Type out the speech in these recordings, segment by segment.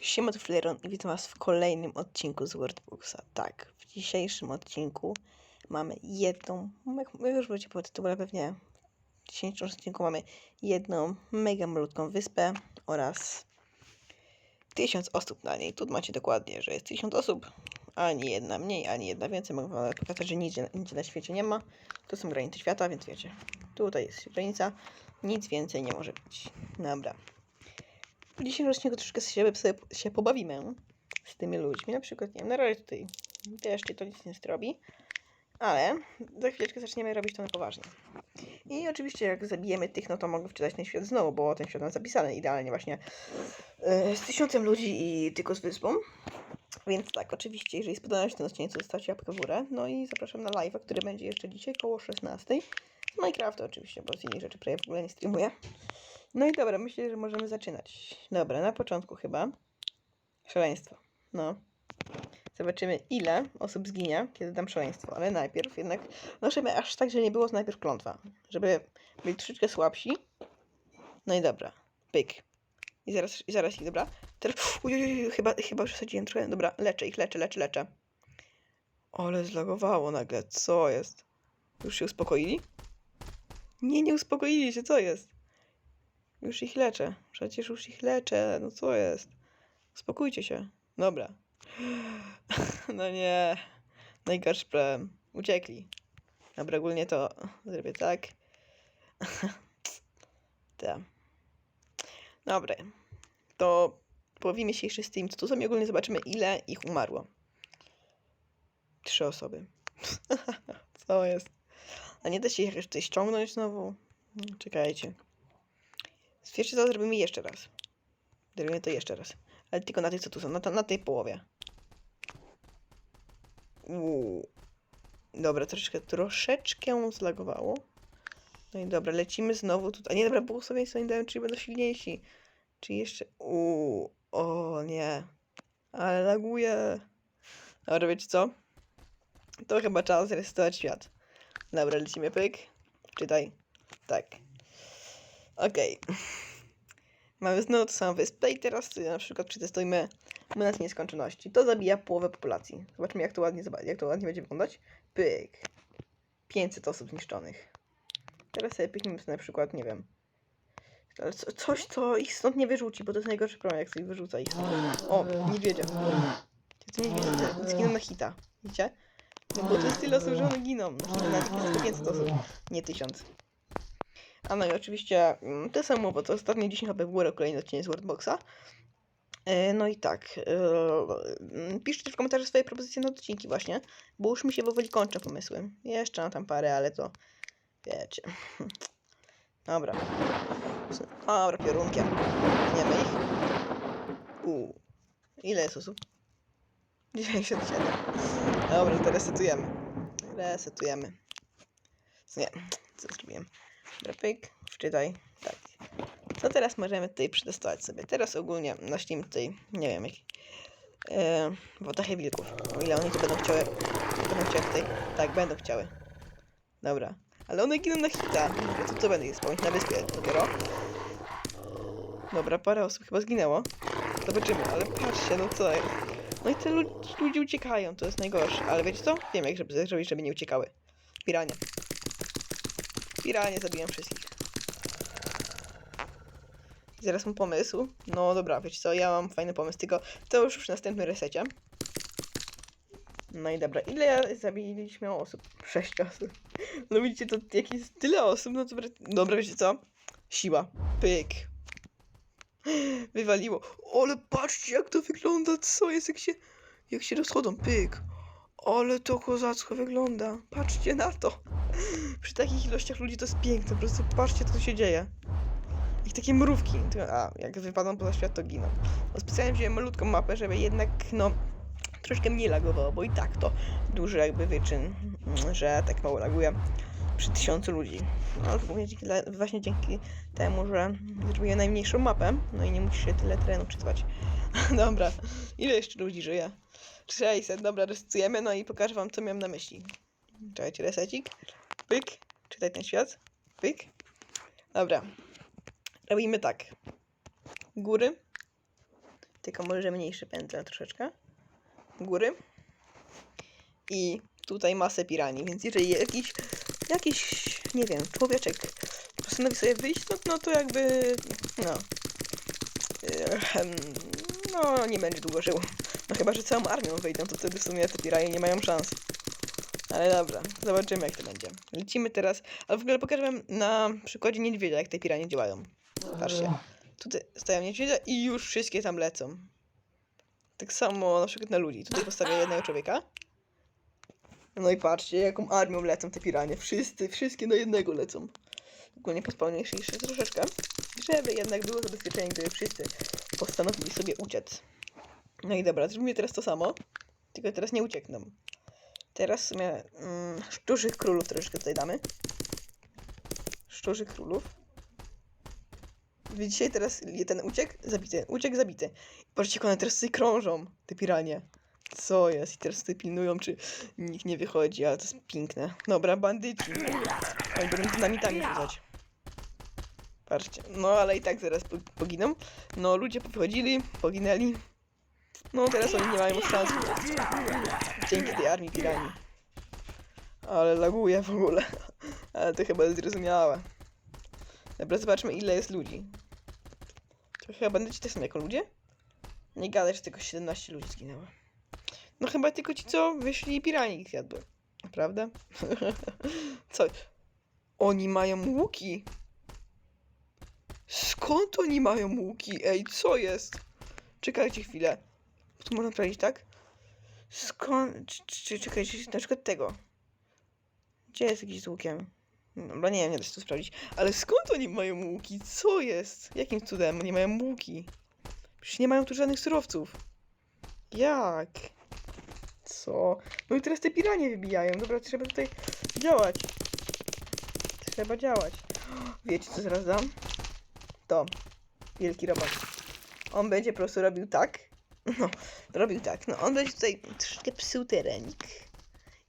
Siema, tu Fleron i witam was w kolejnym odcinku z Wordbooksa. Tak, w dzisiejszym odcinku mamy jedną, jak już będzie po tytule pewnie, w dzisiejszym odcinku mamy jedną mega malutką wyspę oraz tysiąc osób na niej. Tu macie dokładnie, że jest tysiąc osób, ani jedna mniej, ani jedna więcej. Mogę wam pokazać, że nigdzie, nigdzie na świecie nie ma. To są granice świata, więc wiecie, tutaj jest granica, nic więcej nie może być. Dobra. W dzisiejszym odcinku troszkę się, sobie się pobawimy z tymi ludźmi. Na przykład, nie wiem, na razie tutaj deszcz i to nic nie zrobi, ale za chwileczkę zaczniemy robić to na poważnie. I oczywiście jak zabijemy tych, no to mogę wczytać ten świat znowu, bo ten świat mam zapisany idealnie właśnie yy, z tysiącem ludzi i tylko z wyspą. Więc tak, oczywiście, jeżeli spodobał się ten odcinek, to zostawcie łapkę w górę. No i zapraszam na live'a, który będzie jeszcze dzisiaj koło 16. Z Minecrafta oczywiście, bo z innych rzeczy prawie w ogóle nie streamuję. No i dobra, myślę, że możemy zaczynać. Dobra, na początku chyba szaleństwo. No. Zobaczymy, ile osób zginie, kiedy dam szaleństwo. Ale najpierw jednak, no żeby aż tak, że nie było najpierw klątwa. Żeby byli troszeczkę słabsi. No i dobra, pyk. I zaraz, i zaraz ich, dobra. Teraz, uj, uj, uj, chyba, chyba już sadziłem trochę. Dobra, leczę ich, leczę, leczę, leczę. Ale zlagowało nagle, co jest? Już się uspokoili? Nie, nie uspokoili się, co jest? Już ich leczę. Przecież już ich leczę. No co jest? Uspokójcie się. Dobra. No nie. Najgorszy problem. Uciekli. Dobra, ogólnie to zrobię tak. Tak. Dobra. To połowimy się jeszcze z tym, co tu są i ogólnie zobaczymy, ile ich umarło. Trzy osoby. co jest? A nie da się ich jeszcze ściągnąć znowu? Czekajcie. Wiecie co, zrobimy jeszcze raz. Zrobimy to jeszcze raz. Ale tylko na tej, co tu są, na, ta- na tej połowie. Uuu. Dobra, troszeczkę, troszeczkę zlagowało. No i dobra, lecimy znowu tutaj. A nie, dobra, błogosławieństwo im dałem, czyli będą silniejsi. Czyli jeszcze... Uuu. O nie. Ale laguje. Dobra, wiecie co? To chyba czas zresetować świat. Dobra, lecimy pyk. Czytaj. Tak. Okej. Mamy znowu tą samą wyspę i teraz y, na przykład przetestujmy młynarz nieskończoności. To zabija połowę populacji. Zobaczmy jak to ładnie, jak to ładnie będzie wyglądać. Pyk. 500 osób zniszczonych. Teraz sobie sobie na przykład, nie wiem. Ale co, coś, co ich stąd nie wyrzuci, bo to jest najgorszy problem, jak coś wyrzuca ich. O, niedźwiedzia. To niedźwiedzie zginą na hita. Widzicie? No bo to jest tyle osób, że one giną. Na hita na takie 500 osób, nie 1000. A no i oczywiście mm, to samo, bo to ostatnie 10 łapek w górę, kolejny odcinek z Wordboxa. E, No i tak, e, mm, piszcie w komentarzach swoje propozycje na odcinki właśnie, bo już mi się powoli kończą pomysły. Jeszcze mam tam parę, ale to wiecie. Dobra. Dobra, piorunkiem. Niemy ich. Uuu. Ile jest osób? 97. Dobra, to resetujemy. Resetujemy. Nie, co zrobiłem? Dobra, pyk, wczytaj. Tak. To teraz możemy tutaj przetestować sobie. Teraz ogólnie naślimy tutaj, nie wiem, jak, e, wodachę wilków. O ile one tu będą chciały, będą chciały tutaj. Tak, będą chciały. Dobra. Ale one giną na hita. Dobra, to co będę je spełnić na wyspie dopiero. Dobra, parę osób chyba zginęło. Zobaczymy, ale patrzcie, no co. No i te lu- ludzie uciekają, to jest najgorsze. Ale wiecie co? Wiem jak żeby zrobić, żeby nie uciekały. Piranie. Piranie zabiłem wszystkich. Zaraz mam pomysł. No dobra, wiecie co, ja mam fajny pomysł, tylko to już przy następnym resecie. No i dobra, ile zabiliśmy osób? Sześć osób. No widzicie, to jakieś tyle osób, no dobra, dobra, wiecie co? Siła. Pyk. Wywaliło. Ale patrzcie, jak to wygląda, co jest, jak się, jak się rozchodzą, pyk. Ale to kozacko wygląda. Patrzcie na to. Przy takich ilościach ludzi to jest piękne, po prostu patrzcie, co się dzieje. I takie mrówki. To- A, jak wypadną poza świat, to giną. No, specjalnie wziąłem malutką mapę, żeby jednak, no, troszkę mniej lagowało, bo i tak to duży jakby wyczyn, że tak mało laguje przy tysiącu ludzi. No, ale głównie dzięki, właśnie dzięki temu, że zrobiłem najmniejszą mapę, no i nie musisz się tyle terenu przetrwać. dobra, ile jeszcze ludzi żyje? 600, dobra, resetujemy, no i pokażę wam, co miałem na myśli. Czekajcie, resecik. Pyk. Czytaj ten świat. Pyk. Dobra. Robimy tak. Góry. tylko może mniejszy pędzel troszeczkę. Góry. I tutaj masę piranii, więc jeżeli jakiś, jakiś, nie wiem, człowieczek postanowi sobie wyjść, no, no to jakby, no, Ehem, no nie będzie długo żył. No chyba, że całą armią wyjdą, to wtedy w sumie te piraje nie mają szans. Ale dobra, zobaczymy jak to będzie. Lecimy teraz, ale w ogóle pokażę wam na przykładzie niedźwiedzia, jak te piranie działają. Patrzcie, tutaj stoją niedźwiedzia i już wszystkie tam lecą. Tak samo na przykład na ludzi. Tutaj postawię jednego człowieka. No i patrzcie, jaką armią lecą te piranie. Wszyscy, wszystkie do jednego lecą. Ogólnie pospolniejszy jeszcze troszeczkę. Żeby jednak było zabezpieczenie, gdyby wszyscy postanowili sobie uciec. No i dobra, zrobimy teraz to samo. Tylko teraz nie uciekną. Teraz w sumie mm, szczurzych królów troszeczkę tutaj damy. Szczurzych królów. Widzicie, teraz ten uciekł, zabity, uciekł, zabity. Patrzcie, jak one teraz tutaj krążą, te piranie. Co jest? I teraz tutaj pilnują, czy nikt nie wychodzi, ale to jest piękne. Dobra, bandyci. Oni będą dynamitami rzucać. Patrzcie, no ale i tak zaraz po- poginą. No ludzie wychodzili, poginęli. No teraz oni nie mają szans. Dzięki tej armii piranii. Ale laguje w ogóle. Ale to chyba zrozumiałe. Dobra, zobaczmy ile jest ludzi. To chyba bandyci też są jako ludzie? Nie gadaj, że tylko 17 ludzi zginęło. No chyba tylko ci, co wyszli i piranie ich. Naprawdę? co? Oni mają łuki. Skąd oni mają łuki? Ej, co jest? Czekajcie chwilę. Tu można sprawdzić, tak? Skąd? Czekajcie, na przykład tego. Gdzie jest jakiś z łukiem? Dobra, nie wiem, nie da się tu sprawdzić. Ale skąd oni mają łuki? Co jest? Jakim cudem oni mają łuki? Przecież nie mają tu żadnych surowców. Jak? Co? No i teraz te piranie wybijają. Dobra, trzeba tutaj działać. Trzeba działać. Wiecie, co zaraz dam? To. Wielki robot. On będzie po prostu robił tak. No, robił tak. No, on będzie tutaj troszkę psuł terenik.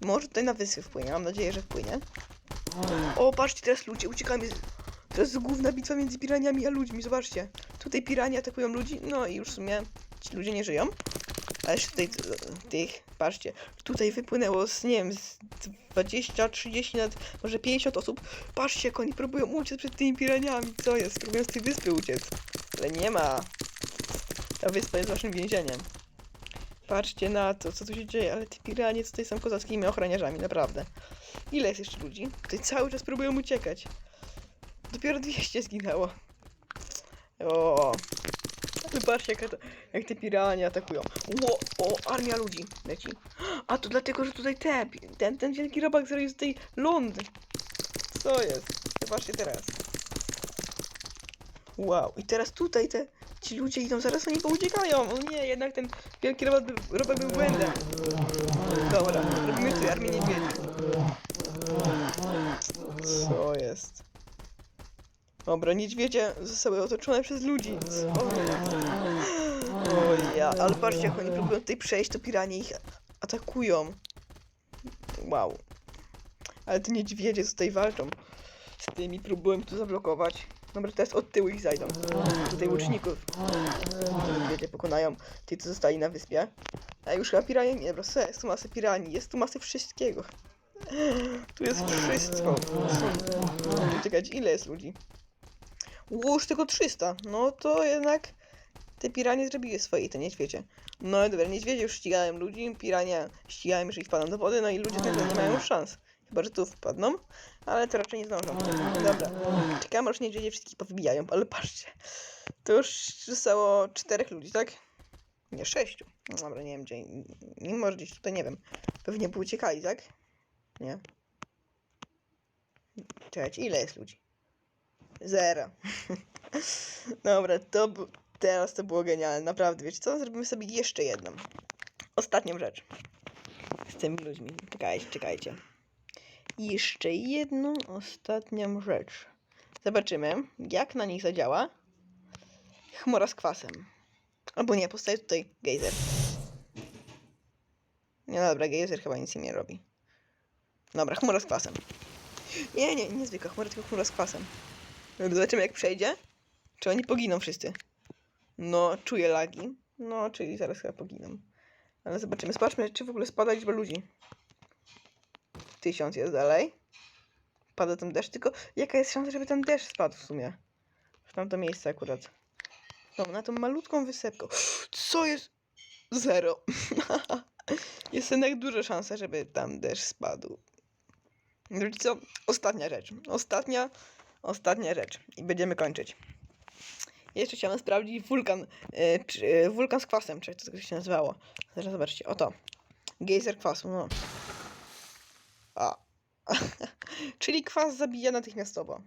Może tutaj na wyspę wpłynie. Mam nadzieję, że wpłynie. O, patrzcie, teraz ludzie uciekają. Teraz jest główna bitwa między piraniami a ludźmi. Zobaczcie. Tutaj piranie atakują ludzi. No i już w sumie ci ludzie nie żyją. Ale jeszcze tutaj t- tych, patrzcie, tutaj wypłynęło z, nie wiem, z 20, 30, nawet może 50 osób. Patrzcie, jak oni próbują uciec przed tymi piraniami. Co jest? Próbują z tej wyspy uciec. Ale nie ma. Ta wyspa jest waszym więzieniem. Patrzcie na to, co tu się dzieje, ale te piranie tutaj są kozackimi ochroniarzami, naprawdę. Ile jest jeszcze ludzi? Tutaj cały czas próbują uciekać. Dopiero 200 zginęło. O. Ale patrzcie, jak, jak te piranie atakują. Ło, o, armia ludzi leci. A to dlatego, że tutaj te, ten, ten wielki robak zrobił tutaj ląd. Co jest? Zobaczcie teraz. Wow, i teraz tutaj te, ci ludzie idą, zaraz oni pouciekają. O nie, jednak ten wielki był, robak był błędem. Dobra, robimy tutaj armię niedźwiedzi. Co jest? Dobra, niedźwiedzie zostały otoczone przez ludzi. O ja, ale patrzcie jak oni próbują tutaj przejść, to piranie ich atakują. Wow. Ale te niedźwiedzie tutaj walczą z tymi, próbują tu zablokować. Dobra, teraz od tyłu ich zajdą. Tutaj łuczników. Niedźwiedzie pokonają tych, co zostali na wyspie. A już chyba piranie nie, dobra, jest tu masę piranii, jest tu masę wszystkiego. Tu jest wszystko. Czekać, ile jest ludzi? Już tylko 300. No to jednak te piranie zrobiły swoje te niedźwiedzie. No i dobra, niedźwiedzie już ścigają ludzi, pirania ścigają, jeżeli wpadną do wody, no i ludzie też nie mają szans. Chyba, że tu wpadną, ale to raczej nie zdążą. Dobra, czekamy aż niedźwiedzie wszystkich powybijają, ale patrzcie. To już zostało czterech ludzi, tak? Nie, sześciu. No dobra, nie wiem gdzie. Nie może gdzieś tutaj, nie wiem. Pewnie by uciekali, tak? Nie. Czekajcie, ile jest ludzi? Zero. Dobra, to teraz to było genialne, naprawdę. Wiecie co? Zrobimy sobie jeszcze jedną. Ostatnią rzecz. Z tymi ludźmi. Czekajcie, czekajcie. Jeszcze jedną ostatnią rzecz. Zobaczymy, jak na nich zadziała chmura z kwasem. Albo nie, powstaje tutaj gejzer. Nie, no dobra, gejzer chyba nic nie robi. Dobra, chmura z kwasem. Nie, nie, nie zwykła chmura, tylko chmura z kwasem. Zobaczymy jak przejdzie. Czy oni poginą wszyscy. No, czuję lagi. No, czyli zaraz chyba poginą. Ale zobaczymy. Zobaczmy, czy w ogóle spada liczba ludzi. Tysiąc jest dalej. Pada tam deszcz, tylko jaka jest szansa, żeby tam deszcz spadł w sumie? W tamto miejsce akurat. No, na tą malutką wysepką. Co jest? Zero. jest jednak duża szansa, żeby tam deszcz spadł. Wiecie co? Ostatnia rzecz. Ostatnia, ostatnia rzecz. I będziemy kończyć. Jeszcze chciałem sprawdzić wulkan, e, przy- e, wulkan z kwasem, czy jak to tak się nazywało. Zaraz zobaczcie, oto. Gejzer kwasu, no. Czyli kwas zabija natychmiastowo.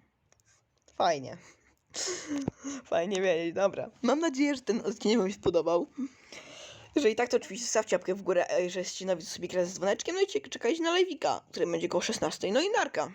Fajnie. Fajnie wiedzieć, dobra. Mam nadzieję, że ten odcinek Wam się spodobał. Jeżeli tak, to oczywiście stawcie łapkę w górę, jeżeli to sobie grać z dzwoneczkiem, no i czekajcie na live'ika, który będzie koło 16. No i narka.